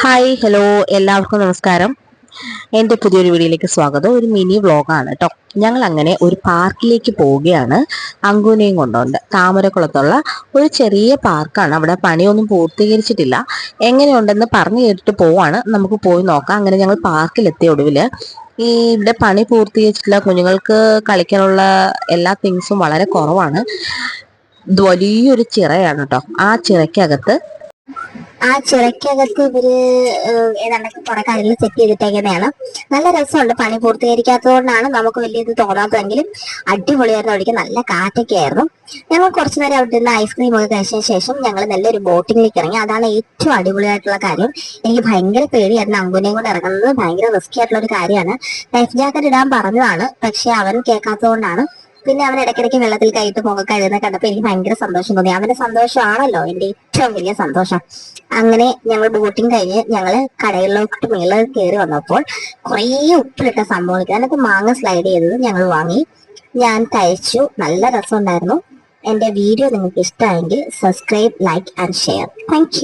Hi hello എല്ലാവർക്കും നമസ്കാരം. എന്റെ പുതിയൊരു വീഡിയോയിലേക്ക് സ്വാഗതം. ഒരു മിനി വ്ളോഗാണ് കേട്ടോ ഞങ്ങൾ അങ്ങനെ ഒരു പാർക്കിലേക്ക് പോവുകയാണ്. അങ്കുനെയും കൊണ്ടുണ്ട്. താമരക്കുളത്തുള്ള ഒരു ചെറിയ പാർക്കാണ്. അവിടെ പണിയൊന്നും പൂർത്തീകരിച്ചിട്ടില്ല. എങ്ങനെയുണ്ടെന്ന് പറഞ്ഞു കേട്ടിട്ട് പോവാണ്. നമുക്ക് പോയി നോക്കാം. അങ്ങനെ ഞങ്ങൾ പാർക്കിലെത്തിയ ഒടുവിൽ ഈ ഇവിടെ പണി പൂർത്തീകരിച്ചിട്ടില്ല കുഞ്ഞുങ്ങൾക്ക് കളിക്കാനുള്ള എല്ലാ തിങ്സും വളരെ കുറവാണ്. വലിയൊരു ചിറയാണ് കേട്ടോ ആ ചിറയ്ക്കകത്ത് ആ ചിറയ്ക്കകത്ത് ഇവർ ഏതാണ്ടൊക്കെ കുറെ കാര്യങ്ങൾ സെറ്റ് ചെയ്തിട്ടേക്കുന്നതാണ്. നല്ല രസമുണ്ട് പണി പൂർത്തീകരിക്കാത്തതുകൊണ്ടാണ് നമുക്ക് വലിയ ഇത് തോന്നാത്തതെങ്കിലും അടിപൊളിയായിരുന്നു അവിടേക്ക്. നല്ല കാറ്റൊക്കെ ആയിരുന്നു. ഞങ്ങൾ കുറച്ചു നേരം അവിടെ നിന്ന് ഐസ്ക്രീം ഒക്കെ കഴിച്ചതിന് ശേഷം ഞങ്ങൾ നല്ലൊരു ബോട്ടിങ്ങിലേക്ക് ഇറങ്ങി. അതാണ് ഏറ്റവും അടിപൊളിയായിട്ടുള്ള കാര്യം. എനിക്ക് ഭയങ്കര പേടിയായിരുന്നു അങ്കുനെയും കൊണ്ട് ഇറങ്ങുന്നത്. ഭയങ്കര റിസ്കി ആയിട്ടുള്ള ഒരു കാര്യമാണ്. ലൈഫ് ജാക്കറ്റ് ഇടാൻ പറഞ്ഞതാണ്. പക്ഷെ അവൻ കേൾക്കാത്തതുകൊണ്ടാണ് പിന്നെ അവൻ ഇടയ്ക്കിടയ്ക്ക് വെള്ളത്തിൽ കൈയിട്ട് മുഖം കഴുകുന്ന കണ്ടപ്പോൾ എനിക്ക് ഭയങ്കര സന്തോഷം തോന്നി. അവന്റെ സന്തോഷമാണല്ലോ എന്റെ ഏറ്റവും വലിയ സന്തോഷം. അങ്ങനെ ഞങ്ങൾ ബോട്ടിങ് കഴിഞ്ഞ് ഞങ്ങൾ കടയിലോട്ട് മേളിൽ കയറി വന്നപ്പോൾ കുറേ ഉപ്പിലിട്ട സംഭവം അതിനകത്ത് മാങ്ങ സ്ലൈഡ് ചെയ്തത് ഞങ്ങൾ വാങ്ങി. ഞാൻ കഴിച്ചു. നല്ല രസമുണ്ടായിരുന്നു. എന്റെ വീഡിയോ നിങ്ങൾക്ക് ഇഷ്ടമായെങ്കിൽ subscribe like and share thank